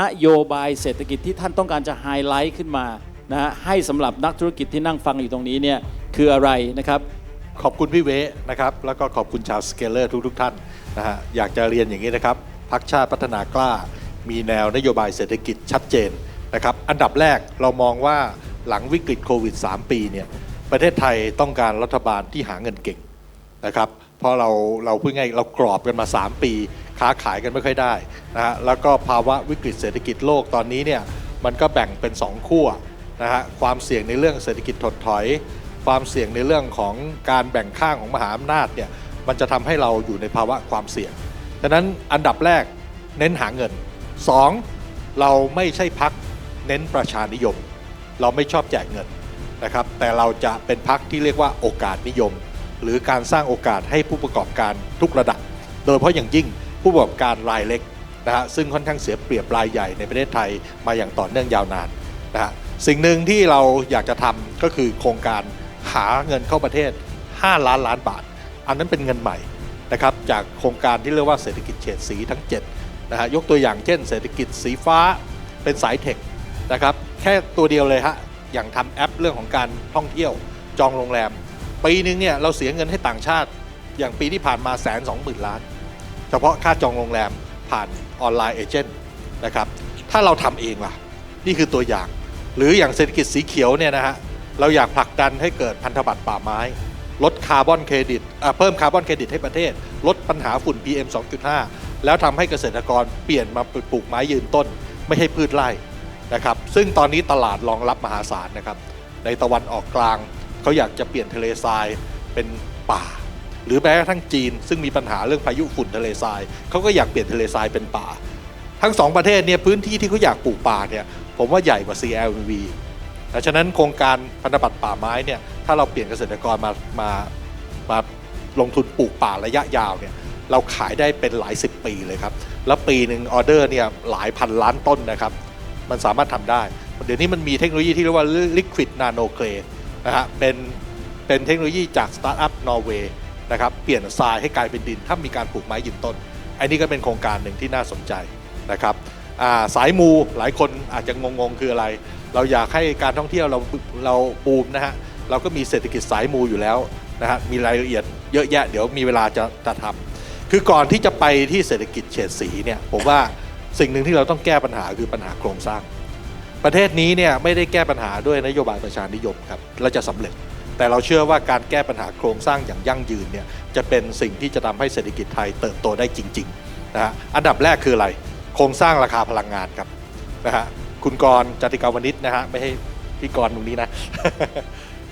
นโยบายเศรษฐกิจที่ท่านต้องการจะไฮไลท์ขึ้นมานะฮะให้สำหรับนักธุรกิจที่นั่งฟังอยู่ตรงนี้เนี่ยคืออะไรนะครับ ขอบคุณพี่เวนะครับ แล้วก็ขอบคุณชาวสเกลเลอร์ทุกๆท่านนะฮะอยากจะเรียนอย่างนี้นะครับพักชาติพัฒนากล้า มีแนวนโยบายเศรษฐกิจชัดเจนนะครับอันดับแรกเรามองว่าหลังวิกฤตโควิด 3 ปีเนี่ยประเทศไทยต้องการรัฐบาลที่หาเงินเก่งนะครับเพราะเราเราพูดง่ายเรากรอบกันมา 3 ปี ค้าขายกันไม่ค่อยได้นะฮะแล้วก็ภาวะวิกฤตเศรษฐกิจโลกตอนนี้เนี่ยมันก็แบ่งเป็น 2 ขั้วนะฮะความเสี่ยงในเรื่องเศรษฐกิจถดถอย ความเสี่ยงในเรื่องของการแบ่งข้างของมหาอำนาจเนี่ยมันจะทำให้เราอยู่ในภาวะความเสี่ยงดังนั้นอันดับแรกเน้นหาเงิน 2. เราไม่ใช่พักเน้นประชานิยม เราไม่ชอบแจกเงินนะครับแต่เราจะเป็นพักที่เรียกว่าโอกาสนิยม หรือการสร้างโอกาสให้ผู้ประกอบการทุกระดับ โดยเฉพาะอย่างยิ่ง ผู้ประกอบการรายเล็กนะฮะซึ่งค่อนข้างเสียเปรียบรายใหญ่ในประเทศไทยมาอย่างต่อเนื่องยาวนานนะฮะสิ่งหนึ่งที่เราอยากจะทำก็คือโครงการหาเงินเข้าประเทศ 5 ล้านล้านบาท อันนั้นเป็นเงินใหม่นะครับจากโครงการที่เรียกว่าเศรษฐกิจเฉดสีทั้ง7นะฮะยกตัวอย่างเช่น เศรษฐกิจสีฟ้าเป็นสายเทคนะครับแค่ตัวเดียวเลยฮะอย่างทำแอปเรื่องของการท่องเที่ยวจองโรงแรม ปีนึงเนี่ยเราเสียเงินให้ต่างชาติ อย่างปีที่ผ่านมาแสนสองหมื่นล้าน เฉพาะค่าจองโรงแรมผ่านออนไลน์เอเจนต์นะครับ ถ้าเราทำเองล่ะ นี่คือตัวอย่าง หรืออย่างเศรษฐกิจสีเขียวเนี่ยนะฮะ เราอยากผลักดันให้เกิดพันธบัตรป่าไม้ ลดคาร์บอนเครดิตอะเพิ่มคาร์บอนเครดิตให้ประเทศ ลดปัญหาฝุ่น PM 2.5 แล้วทำให้เกษตรกรเปลี่ยนมาปลูกไม้ยืนต้น ไม่ให้พืชไร่นะครับ ซึ่งตอนนี้ตลาดรองรับมหาศาลนะครับ ในตะวันออกกลางเขาอยากจะเปลี่ยนทะเลทรายเป็นป่า หรือแม้กระทั่งจีน ซึ่งมีปัญหาเรื่องพายุฝุ่นทะเลทรายเขาก็อยากเปลี่ยนทะเลทรายเป็นป่า ทั้งสองประเทศเนี่ยพื้นที่ที่เขาอยากปลูกป่าเนี่ยผมว่าใหญ่กว่า CLV ดังนั้นโครงการพันธบัตรป่าไม้เนี่ยถ้าเราเปลี่ยนเกษตรกรมามามาลงทุนปลูกป่าระยะยาวเนี่ยเราขายได้เป็นหลายสิบปีเลยครับ แล้วปีหนึ่งออเดอร์เนี่ยหลายพันล้านต้นนะครับ มันสามารถทำได้ เดี๋ยวนี้มันมีเทคโนโลยีที่เรียกว่า Liquid Nano Clay นะฮะเป็นเป็นเทคโนโลยีจากสตาร์ทอัพนอร์เวย์ นะครับเปลี่ยนทรายให้กลายเป็นดิน ถ้ามีการปลูกไม้ยืนต้น อันนี้ก็เป็นโครงการหนึ่งที่น่าสนใจนะครับาสายมูหลายคนอาจจะงงๆคืออะไร เราอยากให้การท่องเที่ยวเราเราบูมนะฮะเราก็มีเศรษฐกิจสายมูอยู่แล้วนะฮะมีรายละเอียดเยอะแยะเดี๋ยวมีเวลาจะจะทำคือก่อนที่จะไปที่เศรษฐกิจเฉดสีเนี่ยผมว่าสิ่งหนึ่งที่เราต้องแก้ปัญหาคือปัญหาโครงสร้าง ประเทศนี้เนี่ยไม่ได้แก้ปัญหาด้วยนโยบายประชานิยมครับและจะสำเร็จ แต่เราเชื่อว่าการแก้ปัญหาโครงสร้างอย่างยั่งยืนเนี่ยจะเป็นสิ่งที่จะทำให้เศรษฐกิจไทยเติบโตได้จริงๆนะฮะอันดับแรกคืออะไร โครงสร้างราคาพลังงานครับนะฮะคุณกรจติกาวนิชนะฮะไม่ให้พี่กรตรงนี้นะ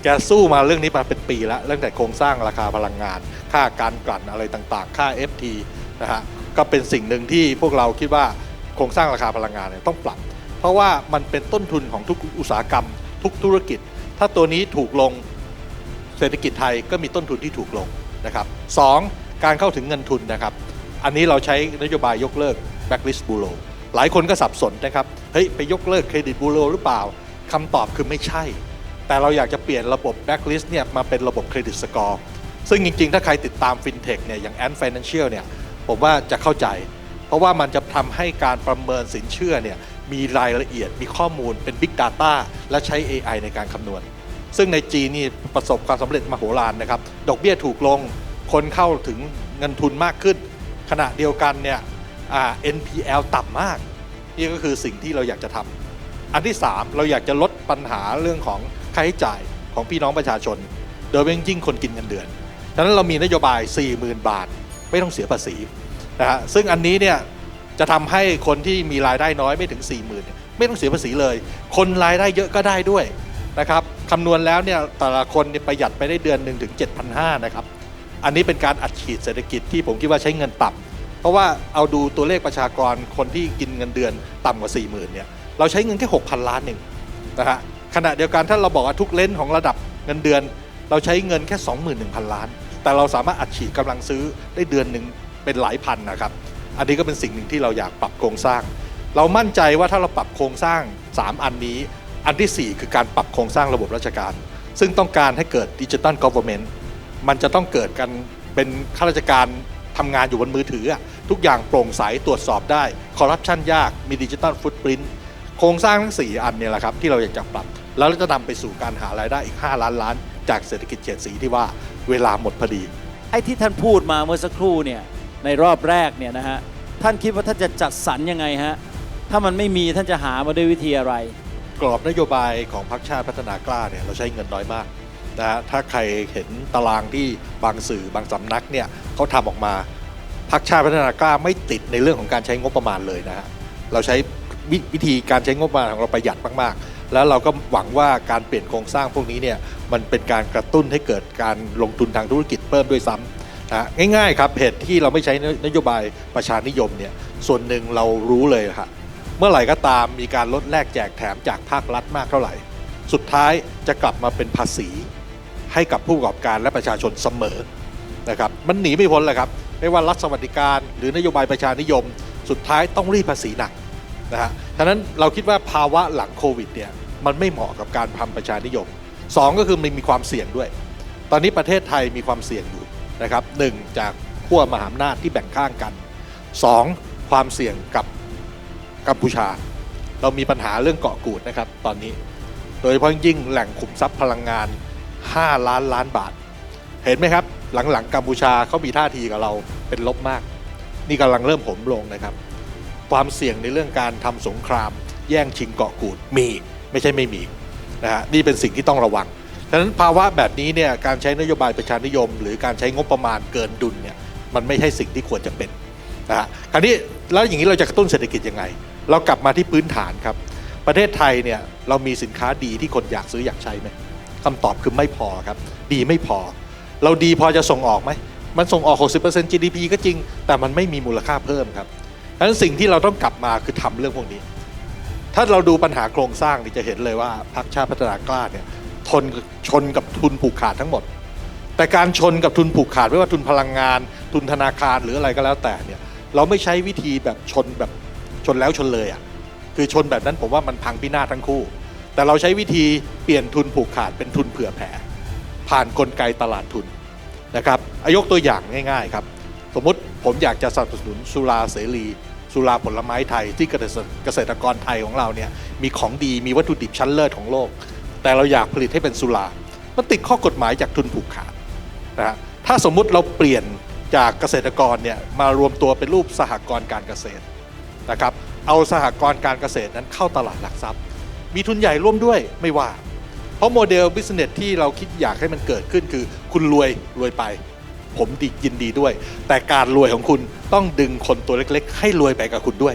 แกสู้มาเรื่องนี้มาเป็นปีแล้วเรื่องแต่โครงสร้างราคาพลังงาน ค่าการกลั่นอะไรต่างๆ ค่า FT นะฮะก็เป็นสิ่งหนึ่งที่พวกเราคิดว่าโครงสร้างราคาพลังงานเนี่ยต้องปรับ เพราะว่ามันเป็นต้นทุนของทุกอุตสาหกรรม ทุกธุรกิจ ถ้าตัวนี้ถูกลง เศรษฐกิจไทยก็มีต้นทุนที่ถูกลงนะครับสองการเข้าถึงเงินทุนนะครับ อันนี้เราใช้นโยบายยกเลิก blacklist bureau หลายคนก็สับสนนะครับ เฮ้ย ไปยกเลิกเครดิตบูโรหรือเปล่า คำตอบคือไม่ใช่ แต่เราอยากจะเปลี่ยนระบบ blacklist เนี่ยมาเป็นระบบเครดิตสกอร์ซึ่งจริง ๆ ถ้าใครติดตาม FinTech เนี่ยอย่าง Ant Financial เนี่ยผมว่าจะเข้าใจ เพราะว่ามันจะทำให้การประเมินสินเชื่อเนี่ยมีรายละเอียดมีข้อมูลเป็น Big Data และใช้ AI ในการคำนวณ ซึ่งในจีนนี่ประสบความสำเร็จมโหฬารนะครับ ดอกเบี้ยถูกลง คนเข้าถึงเงินทุนมากขึ้น ขณะเดียวกันเนี่ย NPL ต่ำมาก นี่ก็คือสิ่งที่เราอยากจะทำอันที่ 3 เราอยากจะลดปัญหาเรื่องของค่าใช้จ่ายของพี่น้องประชาชน โดยเฉพาะยิ่งคนกินเงินเดือนดังนั้นเรามีนโยบาย 40,000 บาท ไม่ต้องเสียภาษีนะฮะซึ่งอันนี้เนี่ยจะทำให้คนที่มีรายได้น้อยไม่ถึง 40,000เนี่ยไม่ต้องเสียภาษีเลย คนรายได้เยอะก็ได้ด้วย นะครับคำนวณแล้วเนี่ยแต่ละคนเนี่ยประหยัดไปได้เดือนหนึ่งถึง7,500นะครับ อันนี้เป็นการอัดฉีดเศรษฐกิจที่ผมคิดว่าใช้เงินต่ำเพราะว่าเอาดูตัวเลขประชากรคนที่กินเงินเดือนต่ำกว่า 40,000เนี่ยเราใช้เงินแค่6,000 ล้านเองนะฮะขณะเดียวกันถ้าเราบอกว่าทุกเลนของระดับเงินเดือน เราใช้เงินแค่ 21,000 ล้าน แต่เราสามารถอัดฉีดกำลังซื้อได้เดือนหนึ่งเป็นหลายพันนะครับ อันนี้ก็เป็นสิ่งหนึ่งที่เราอยากปรับโครงสร้าง เรามั่นใจว่าถ้าเราปรับโครงสร้าง 3 อันนี้ อันทีสี่ 4 คือการปรับโครงสร้างระบบราชการ ซึ่งต้องการให้เกิดดิจิ t a ลก o v เ r n เมนต์มันจะต้องเกิดกันเป็นข้าราชการทำงานอยู่บนมือถือ ทุกอย่างโปร่งใสตรวจสอบได้คอร์รัปชันยากมีดิจิ t a ลฟุตปรินต์โครงสร้างทั้ง 4 อันเนี่ยแหละครับ ที่เราอยากจะปรับ แล้วเราจะนำไปสู่การหารายได้อีก 5 ล้านล้าน จากเศรษฐกิจเฉดสีที่ว่าเวลาหมดพอดี ไอ้ที่ท่านพูดมาเมื่อสักครู่เนี่ยในรอบแรกเนี่ยนะฮะท่านคิดว่าท่านจะจัดสรรยังไงฮะถ้ามันไม่มีท่านจะหามาด้วยวิธีอะไร กรอบนโยบายของพรรคชาติพัฒนากล้าเนี่ยเราใช้เงินน้อยมากนะฮะถ้าใครเห็นตารางที่บางสื่อบางสำนักเนี่ยเขาทำออกมาพรรคชาติพัฒนากล้าไม่ติดในเรื่องของการใช้งบประมาณเลยนะฮะเราใช้ววิธีการใช้งบประมาณของเราประหยัดมากๆ แล้วเราก็หวังว่าการเปลี่ยนโครงสร้างพวกนี้เนี่ยมันเป็นการกระตุ้นให้เกิดการลงทุนทางธุรกิจเพิ่มด้วยซ้ำนะฮะง่ายๆครับเหตุที่เราไม่ใช้นโยบายประชานิยมเนี่ยส่วนหนึ่งเรารู้เลยครับ เมื่อไหร่ก็ตามมีการลดแลกแจกแถมจากภาครัฐมากเท่าไหร่ สุดท้ายจะกลับมาเป็นภาษี ให้กับผู้ประกอบการและประชาชนเสมอนะครับมันหนีไม่พ้นเลยครับ ไม่ว่ารัฐสวัสดิการหรือนโยบายประชานิยม สุดท้ายต้องรีดภาษีหนักนะฮะฉะนั้นเราคิดว่าภาวะหลังโควิดเนี่ยมันไม่เหมาะกับการทำประชานิยมสองก็คือมันมีความเสี่ยงด้วย ตอนนี้ประเทศไทยมีความเสี่ยงอยู่นะครับหนึ่งจากขั้วมหาอำนาจที่แบ่งข้างกันสองความเสี่ยงกับ กัมพูชา เรามีปัญหาเรื่องเกาะกูดนะครับตอนนี้ โดยเฉพาะยิ่งแหล่งขุมทรัพย์พลังงาน 5 ล้านล้านบาท เห็นไหมครับ หลังๆกัมพูชาเขามีท่าทีกับเราเป็นลบมาก นี่กำลังเริ่มผมลงนะครับ ความเสี่ยงในเรื่องการทำสงคราม แย่งชิงเกาะกูดมีไม่ใช่ไม่มีนะฮะนี่เป็นสิ่งที่ต้องระวังฉะนั้นภาวะแบบนี้เนี่ยการใช้นโยบายประชานิยม หรือการใช้งบประมาณเกินดุลเนี่ยมันไม่ใช่สิ่งที่ควรจะเป็นนะฮะคราวนี้แล้วอย่างนี้เราจะกระตุ้นเศรษฐกิจยังไง เรากลับมาที่พื้นฐานครับ ประเทศไทยเนี่ยเรามีสินค้าดีที่คนอยากซื้ออยากใช้ไหมคำตอบคือไม่พอครับ ดีไม่พอ เราดีพอจะส่งออกไหมมันส่งออก 60% GDP ก็จริง แต่มันไม่มีมูลค่าเพิ่มครับดังนั้นสิ่งที่เราต้องกลับมาคือทำเรื่องพวกนี้ ถ้าเราดูปัญหาโครงสร้างนี่จะเห็นเลยว่าพรรคชาติพัฒนากล้าเนี่ยทนชนกับทุนผูกขาดทั้งหมด แต่การชนกับทุนผูกขาดไม่ว่าทุนพลังงาน ทุนธนาคารหรืออะไรก็แล้วแต่เนี่ยเราไม่ใช้วิธีแบบชนแบบ ชนแล้วชนเลยอะคือชนแบบนั้นผมว่ามันพังพินาศทั้งคู่ แต่เราใช้วิธีเปลี่ยนทุนผูกขาดเป็นทุนเผื่อแผ่ ผ่านนกลไกตลาดทุนนะครับอายกตัวอย่างง่าย ๆ ครับ สมมติผมอยากจะสนับสนุนสุราเสรี สุราผลไม้ไทยที่เกษตรเกษตรกรไทยของเราเนี่ยมีของดีมีวัตถุดิบชั้นเลิศของโลก แต่เราอยากผลิตให้เป็นสุรามันติดข้อกฎหมายจากทุนผูกขาดนะฮะถ้าสมมุติเราเปลี่ยนจากเกษตรกรเนี่ยมารวมตัวเป็นรูปสหกรณ์การเกษตร นะครับเอาสหกรณ์การเกษตรนั้นเข้าตลาดหลักทรัพย์ มีทุนใหญ่ร่วมด้วยไม่ว่า เพราะโมเดลบิสเนสที่เราคิดอยากให้มันเกิดขึ้นคือ คุณรวยรวยไป ผมดียินดีด้วย แต่การรวยของคุณต้องดึงคนตัวเล็กๆ ให้รวยไปกับคุณด้วย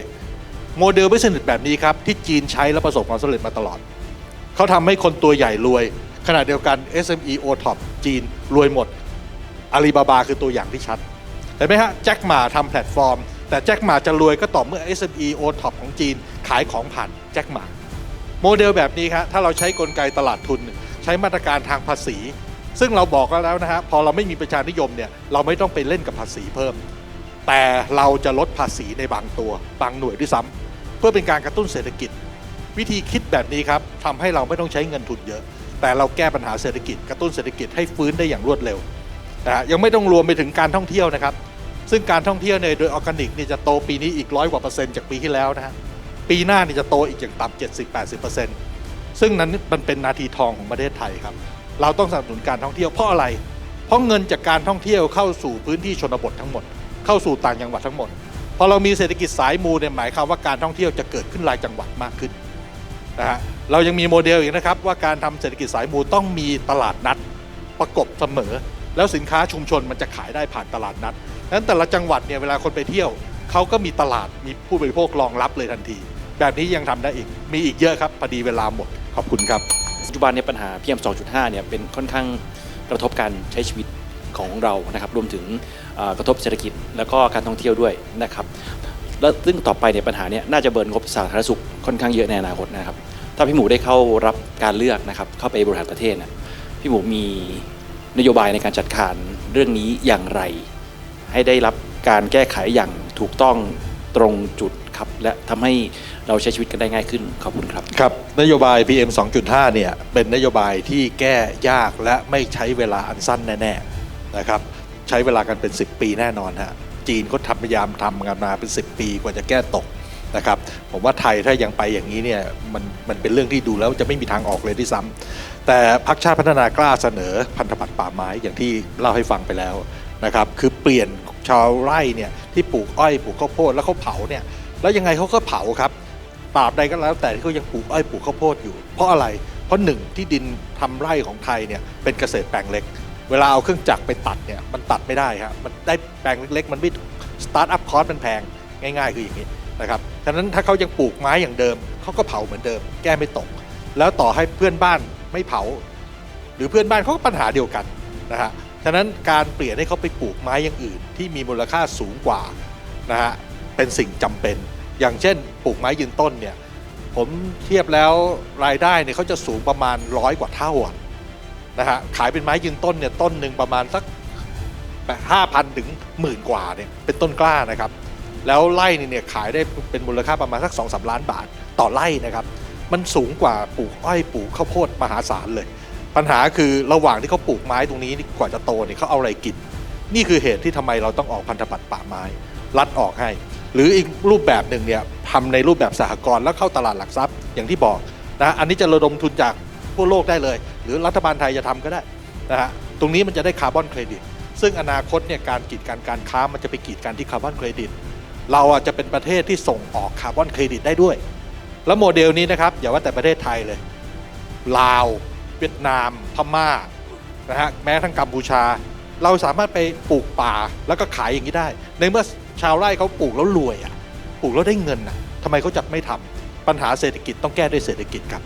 โมเดลบิสเนสแบบนี้ครับ ที่จีนใช้และประสบความสำเร็จมาตลอด เขาทำให้คนตัวใหญ่รวย ขณะเดียวกัน SME o t o p จีนรวยหมดอาลีบาบาคือตัวอย่างที่ชัดเห็นไหมฮะแจ็คหมาทำแพลตฟอร์ม แต่แจ็คหมาจะรวยก็ต่อเมื่อ SME o t o p ของจีน ขายของผ่านแจ็คหมาโมเดลแบบนี้ครับถ้าเราใช้กลไกตลาดทุน ใช้มาตรการทางภาษี ซึ่งเราบอกกันแล้วนะฮะพอเราไม่มีประชานิยมเนี่ยเราไม่ต้องไปเล่นกับภาษีเพิ่ม แต่เราจะลดภาษีในบางตัว บางหน่วยด้วยซ้ำเพื่อเป็นการกระตุ้นเศรษฐกิจ วิธีคิดแบบนี้ครับทำให้เราไม่ต้องใช้เงินทุนเยอะ แต่เราแก้ปัญหาเศรษฐกิจ กระตุ้นเศรษฐกิจให้ฟื้นได้อย่างรวดเร็วนะฮะยังไม่ต้องรวมไปถึงการท่องเที่ยวนะครับ ซึ่งการท่องเที่ยวเนี่ยโดยออร์แกนิกเนี่ยจะโตปีนี้อีกร้อยกว่าเปอร์เซ็นต์จากปีที่แล้วนะฮะปีหน้านี่จะโตอีกอย่างต่ำ70-80%เปอร์เซ็นต์ซึ่งนั้นมันเป็นนาทีทองของประเทศไทยครับ เราต้องสนับสนุนการท่องเที่ยวเพราะอะไร เพราะเงินจากการท่องเที่ยวเข้าสู่พื้นที่ชนบททั้งหมด เข้าสู่ต่างจังหวัดทั้งหมด พอเรามีเศรษฐกิจสายมูเนี่ยหมายความว่าการท่องเที่ยวจะเกิดขึ้นรายจังหวัดมากขึ้นนะฮะ เรายังมีโมเดลอีกนะครับว่าการทำเศรษฐกิจสายมูต้องมีตลาดนัด ประกบเสมอ แล้วสินค้าชุมชนมันจะขายได้ผ่านตลาดนัด นั้นแต่ละจังหวัดเนี่ยเวลาคนไปเที่ยวเขาก็มีตลาดมีผู้บริโภครองรับเลยทันที แบบนี้ยังทำได้อีก มีอีกเยอะครับพอดีเวลาหมด ขอบคุณครับปัจจุบันในยปัญหา PM 2.5เนี่ยเป็นค่อนข้างกระทบการใช้ชีวิตของเรานะครับรวมถึงกระทบเศรษฐกิจแล้วก็การท่องเที่ยวด้วยนะครับแล้วซึ่งต่อไปในยปัญหาเนี้น่าจะเบิร์นงบสาธารณสุขค่อนข้างเยอะในอนาคตนะครับถ้าพี่หมูได้เข้ารับการเลือกนะครับเข้าไปบริหารประเทศนะพี่หมูมีนโยบายในการจัดการเรื่องนี้อย่างไร ให้ได้รับการแก้ไขอย่างถูกต้องตรงจุดครับ และทำให้เราใช้ชีวิตกันได้ง่ายขึ้น ขอบคุณครับ ครับ นโยบาย PM 2.5 เนี่ย เป็นนโยบายที่แก้ยากและไม่ใช้เวลาอันสั้นแน่ๆนะครับ ใช้เวลากันเป็น 10 ปีแน่นอนฮะ จีนก็ทำพยายามทำกันมาเป็น 10 ปีกว่าจะแก้ตกนะครับ ผมว่าไทยถ้ายังไปอย่างนี้เนี่ย มันมันเป็นเรื่องที่ดูแล้วจะไม่มีทางออกเลยที่ซ้ำแต่พรรคชาติพัฒนากล้าเสนอพันธบัตรป่าไม้อย่างที่เล่าให้ฟังไปแล้ว นะครับคือเปลี่ยนชาวไร่เนี่ยที่ปลูกอ้อยปลูกข้าวโพดแล้วเขาเผาเนี่ยแล้วยังไงเขาก็เผาครับตราบใดก็แล้วแต่ที่เขายังปลูกอ้อยปลูกข้าวโพดอยู่ เพราะอะไรเพราะหนึ่งที่ดินทำไร่ของไทยเนี่ยเป็นเกษตรแปลงเล็ก เวลาเอาเครื่องจักรไปตัดเนี่ยมันตัดไม่ได้ครับมันได้แปลงเล็กๆ มันไม่สตาร์ทอัพคอร์สมันแพงง่าย ๆ คืออย่างนี้นะครับฉะนั้นถ้าเขายังปลูกไม้อย่างเดิมเขาก็เผาเหมือนเดิม แก้ไม่ตก แล้วต่อให้เพื่อนบ้านไม่เผา หรือเพื่อนบ้านเขาก็ปัญหาเดียวกันนะฮะ ฉะนั้นการเปลี่ยนให้เขาไปปลูกไม้อย่างอื่น ที่มีมูลค่าสูงกว่านะฮะเป็นสิ่งจำเป็น อย่างเช่น ปลูกไม้ยืนต้นเนี่ยผมเทียบแล้วรายได้เนี่ยเขาจะสูงประมาณร้อยกว่าเท่าอนะฮะขายเป็นไม้ยืนต้นเนี่ยต้นหนึ่งประมาณสักห้าพันถึงหมื่นกว่าเนี่ยเป็นต้นกล้านะครับ แล้วไร่เนี่ยขายได้เป็นมูลค่าประมาณสักสองสาล้านบาทต่อไร่นะครับ มันสูงกว่าปลูกอ้อยปลูกข้าวโพดมหาศาลเลย ปัญหาคือระหว่างที่เขาปลูกไม้ตรงนี้นี่กว่าจะโตเนี่ยเขาเอาอะไรกิน นี่คือเหตุที่ทำไมเราต้องออกพันธบัตรป่าไม้ รัดออกให้ หรืออีกรูปแบบหนึ่งเนี่ยทำในรูปแบบสหกรณ์แล้วเข้าตลาดหลักทรัพย์อย่างที่บอกนะอันนี้จะระดมทุนจากทั่วโลกได้เลย หรือรัฐบาลไทยจะทำก็ได้นะฮะตรงนี้มันจะได้คาร์บอนเครดิตซึ่งอนาคตเนี่ยการกีดกันการค้ามันจะไปกีดกันที่คาร์บอนเครดิตเราอะจะเป็นประเทศที่ส่งออกคาร์บอนเครดิตได้ด้วย แล้วโมเดลนี้นะครับอย่าว่าแต่ประเทศไทยเลยลาว เวียดนามพม่านะฮะแม้ทั้งกัมพูชา เราสามารถไปปลูกป่าแล้วก็ขายอย่างนี้ได้ ในเมื่อชาวไร่เขาปลูกแล้วรวยอะปลูกแล้วได้เงินอะทำไมเขาจะไม่ทำปัญหาเศรษฐกิจต้องแก้ด้วยเศรษฐกิจครับ